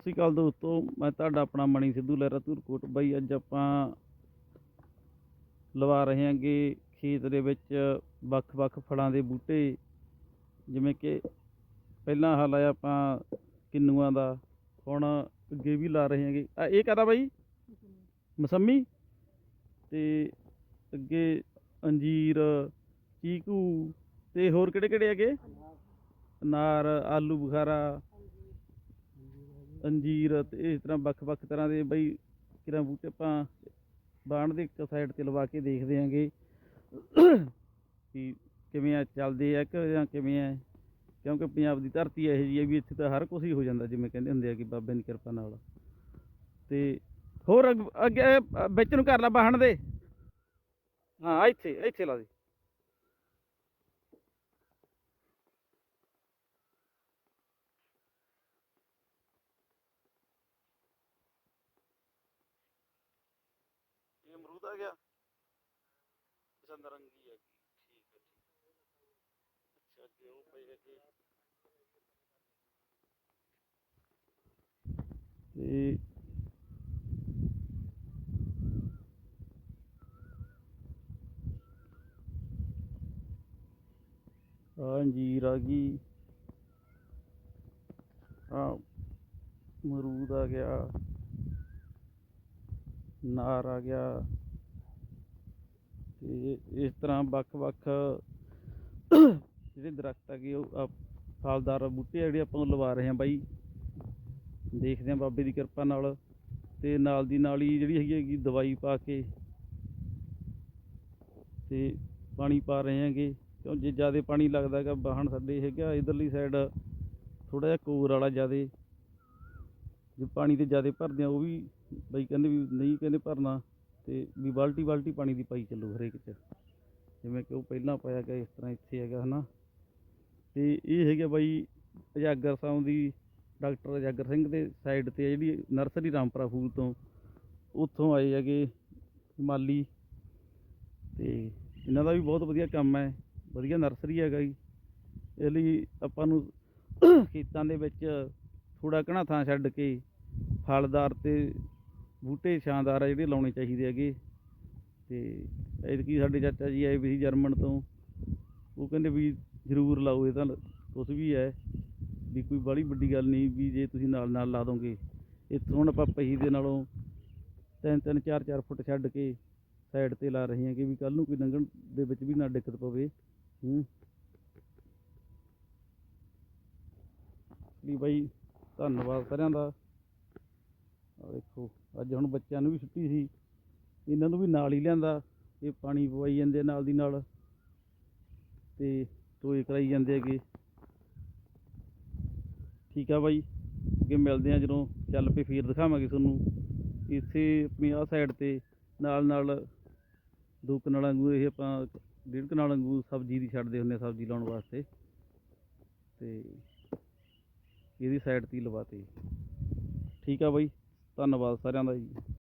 ਸਤਿ ਸ਼੍ਰੀ ਅਕਾਲ ਦੋਸਤੋ, ਮੈਂ ਤੁਹਾਡਾ ਆਪਣਾ ਮਣੀ ਸਿੱਧੂ ਲਹਿਰਾ ਧੂਰਕੋਟ। ਬਾਈ, ਅੱਜ ਆਪਾਂ ਲਵਾ ਰਹੇ ਹਾਂਗੇ ਖੇਤ ਦੇ ਵਿੱਚ ਵੱਖ-ਵੱਖ ਫਲਾਂ ਦੇ ਬੂਟੇ। ਜਿਵੇਂ ਕਿ ਪਹਿਲਾਂ ਹਾਲ ਆ ਆਪਾਂ ਕਿੰਨੂਆਂ ਦਾ, ਹੁਣ ਅੱਗੇ ਵੀ ਲਾ ਰਹੇ ਹਾਂਗੇ। ਆ, ਇਹ ਕਾਹਦਾ ਬਾਈ? ਮਸੰਮੀ। ਤੇ ਅੱਗੇ ਅੰਜੀਰ, ਚੀਕੂ ਤੇ ਹੋਰ ਕਿਹੜੇ ਕਿਹੜੇ ਹੈਗੇ? ਅਨਾਰ, ਆਲੂ ਬੁਖਾਰਾ ਅੰਜੀਰ ਤੇ ਇਸ ਤਰ੍ਹਾਂ ਵੱਖ-ਵੱਖ ਤਰ੍ਹਾਂ ਦੇ ਬਈ ਕਿਰਾਂ ਬੂਟੇ ਆਪਾਂ ਬਾਣ ਦੇ ਇੱਕ ਸਾਈਡ ਤੇ ਲਵਾ ਕੇ ਦੇਖਦੇ ਆਂਗੇ ਕਿ ਕਿਵੇਂ ਆ ਚੱਲਦੇ ਆ ਕਿ ਜਾਂ ਕਿਵੇਂ ਆ। ਕਿਉਂਕਿ ਪੰਜਾਬ ਦੀ ਧਰਤੀ ਇਹੋ ਜਿਹੀ ਹੈ ਵੀ ਇੱਥੇ ਤਾਂ ਹਰ ਕੁਝ ਹੀ ਹੋ ਜਾਂਦਾ ਜਿਵੇਂ ਕਹਿੰਦੇ ਹੁੰਦੇ ਆ ਕਿ ਬਾਬੇ ਦੀ ਕਿਰਪਾ ਨਾਲ। ਤੇ ਹੋਰ ਅੱਗ- ਅੱਗੇ ਵਿੱਚ ਨੂੰ ਕਰ ਲਾ ਬਾਹਣ ਦੇ। ਹਾਂ, ਇੱਥੇ ਇੱਥੇ ਲਾ ਦੇ। ਇਹ ਅਮਰੂਦ ਆ ਗਿਆ ਪਸੰਦ ਰੰਗੀ ਹੈ ਠੀਕ ਹੈ ਠੀਕ ਹੈ ਅੱਛਾ ਅੱਗੇ ਉਹ ਪਏ ਅੱਗੇ ਤੇ ਆ ਅੰਜੀਰ ਆ ਗਈ ਆ ਅਮਰੂਦ ਆ ਗਿਆ ਨਾਰ ਆ ਗਿਆ। ਤੇ ਇਸ ਤਰ੍ਹਾਂ ਵੱਖ-ਵੱਖ ਜਿਹੜੇ ਦਰਖਤ ਹੈਗੇ ਉਹ ਫਲਦਾਰ ਬੂਟੇ ਆ ਜਿਹੜੇ ਆਪਾਂ ਨੂੰ ਲਵਾ ਰਹੇ ਹਾਂ ਬਾਈ। ਦੇਖਦੇ ਹਾਂ ਬਾਬੇ ਦੀ ਕਿਰਪਾ ਨਾਲ ਤੇ ਨਾਲ ਦੀ ਨਾਲ ਹੀ ਜਿਹੜੀ ਹੈਗੀ ਹੈਗੀ ਦਵਾਈ ਪਾ ਕੇ ਤੇ ਪਾਣੀ ਪਾ ਰਹੇ ਹੈਗੇ। ਕਿਉਂ ਜੇ ਜ਼ਿਆਦਾ ਪਾਣੀ ਲੱਗਦਾ ਹੈਗਾ ਬਾਹਣ ਸਾਡੇ ਹੈਗਾ ਇਧਰਲੀ ਸਾਈਡ ਥੋੜਾ ਜਿਹਾ ਕੋਰ ਵਾਲਾ ਜ਼ਿਆਦਾ ਜੇ ਪਾਣੀ ਤੇ ਜ਼ਿਆਦਾ ਭਰਦੇ ਆ, ਉਹ ਵੀ ਬਈ ਕਹਿੰਦੇ ਵੀ ਨਹੀਂ ਕਹਿੰਦੇ ਭਰਨਾ ਤੇ ਵੀ ਬਾਲਟੀ ਬਾਲਟੀ ਪਾਣੀ ਦੀ ਪਾਈ ਚੱਲੋ ਹਰੇਕ ਚ। ਜਿਵੇਂ ਕਿ ਉਹ ਪਹਿਲਾਂ ਪਾਇਆ ਗਿਆ, ਇਸ ਤਰ੍ਹਾਂ ਇੱਥੇ ਹੈਗਾ, ਹਨਾ। ਤੇ ਇਹ ਹੈਗਾ ਬਾਈ ਅਜਾਗਰ ਸਾਹਿਬ ਦੀ ਡਾਕਟਰ ਅਜਾਗਰ ਸਿੰਘ ਦੇ ਸਾਈਡ ਤੇ ਜਿਹੜੀ ਨਰਸਰੀ ਰਾਮਪੁਰਾ ਫੂਲ ਤੋਂ, ਉੱਥੋਂ ਆਏ ਹੈਗੇ ਮਾਲੀ। ਤੇ ਇਹਨਾਂ ਦਾ ਵੀ ਬਹੁਤ ਵਧੀਆ ਕੰਮ ਹੈ, ਵਧੀਆ ਨਰਸਰੀ ਹੈਗਾ ਜੀ। ਇਹ ਲਈ ਆਪਾਂ ਨੂੰ ਖੇਤਾਂ ਦੇ ਵਿੱਚ ਥੋੜਾ ਘਣਾ ਥਾਂ ਛੱਡ ਕੇ ਫਲਦਾਰ ਤੇ ਬੂਟੇ ਸ਼ਾਨਦਾਰ ਆ ਜਿਹੜੇ ਲਾਉਣੇ ਚਾਹੀਦੇ ਹੈਗੇ। ਤੇ ਐਤਕੀ ਸਾਡੇ ਚਾਚਾ ਜੀ ਆਏ ਵੀ ਸੀ ਜਰਮਨ ਤੋਂ। ਉਹ ਕਹਿੰਦੇ ਵੀ ਜ਼ਰੂਰ ਲਾਓ, ਇਹ ਤਾਂ ਕੁਛ ਵੀ ਹੈ। ਵੀ ਕੋਈ ਬੜੀ ਵੱਡੀ ਗੱਲ ਨਹੀਂ ਵੀ ਜੇ ਤੁਸੀਂ ਨਾਲ ਨਾਲ ਲਾ ਦੋਗੇ। ਇੱਥੋਂ ਹੁਣ ਆਪਾਂ ਪਹੀ ਦੇ ਨਾਲੋਂ ਤਿੰਨ ਤਿੰਨ, ਚਾਰ ਚਾਰ ਫੁੱਟ ਛੱਡ ਕੇ ਸਾਈਡ ਤੇ ਲਾ ਰਹੇ ਹਾਂ ਕਿ ਵੀ ਕੱਲ ਨੂੰ ਕੋਈ ਲੰਘਣ ਦੇ ਵਿੱਚ ਵੀ ਨਾ ਦਿੱਕਤ ਪਵੇ। ਹੂੰ। ਲਈ ਬਾਈ ਧੰਨਵਾਦ ਸਾਰਿਆਂ ਦਾ। ਆ ਦੇਖੋ, ਅੱਜ ਹੁਣ ਬੱਚਿਆਂ ਨੂੰ ਵੀ ਛੁੱਟੀ ਸੀ। ਇਹਨਾਂ ਨੂੰ ਵੀ ਨਾਲ ਹੀ ਲਿਆਂਦਾ। ਇਹ ਪਾਣੀ ਪਵਾਈ ਜਾਂਦੇ ਨਾਲ ਦੀ ਨਾਲ। ਤੇ ਟੋਏ ਕਰਾਈ ਜਾਂਦੇ ਹੈਗੇ ਠੀਕ ਆ ਬਾਈ। ਅੱਗੇ ਮਿਲਦੇ ਆ ਜਦੋਂ। ਚੱਲ ਪਏ ਫੇਰ ਦਿਖਾਵਾਂਗੇ ਤੁਹਾਨੂੰ। ਇੱਥੇ ਆਪਣੀ ਆਹ ਸਾਈਡ ਤੇ ਨਾਲ ਨਾਲ ਦੋ ਕਨਾਲਾਂ ਵਾਂਗੂ ਇਹ ਆਪਾਂ, ਡੇਢ ਕਨਾਲ ਵਾਂਗੂ ਸਬਜ਼ੀ ਦੀ ਛੱਡਦੇ ਹੁੰਦੇ ਆ ਸਬਜ਼ੀ ਲਾਉਣ ਵਾਸਤੇ। ਤੇ ਇਹਦੀ ਸਾਈਡ ਤੇ ਹੀ ਲਵਾਤੇ। ਠੀਕ ਆ ਬਾਈ ਧੰਨਵਾਦ ਸਾਰਿਆਂ ਦਾ ਜੀ।